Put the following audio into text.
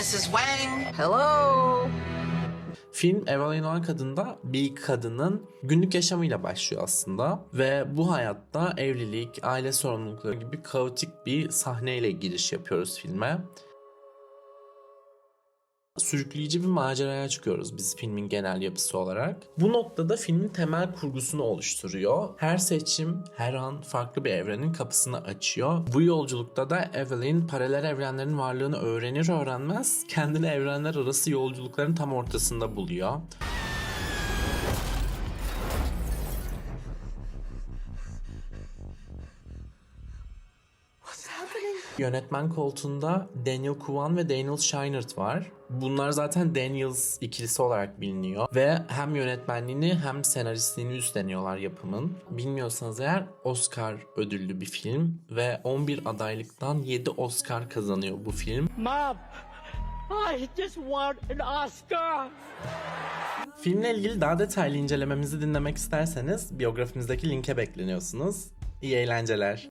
Mrs. Wang. Hello. Film Evelyn Owen kadında bir kadının günlük yaşamıyla başlıyor aslında ve bu hayatta evlilik, aile sorumlulukları gibi kaotik bir sahneyle giriş yapıyoruz filme. Sürükleyici bir maceraya çıkıyoruz biz filmin genel yapısı olarak. Bu noktada filmin temel kurgusunu oluşturuyor. Her seçim her an farklı bir evrenin kapısını açıyor. Bu yolculukta da Evelyn paralel evrenlerin varlığını öğrenir öğrenmez kendini evrenler arası yolculukların tam ortasında buluyor. Yönetmen koltuğunda Daniel Kwan ve Daniel Scheinert var. Bunlar zaten Daniels ikilisi olarak biliniyor. Ve hem yönetmenliğini hem senaristliğini üstleniyorlar yapımın. Bilmiyorsanız eğer Oscar ödüllü bir film ve 11 adaylıktan 7 Oscar kazanıyor bu film. Mom, I just want an Oscar. Filmle ilgili daha detaylı incelememizi dinlemek isterseniz biyografimizdeki linke bekleniyorsunuz. İyi eğlenceler.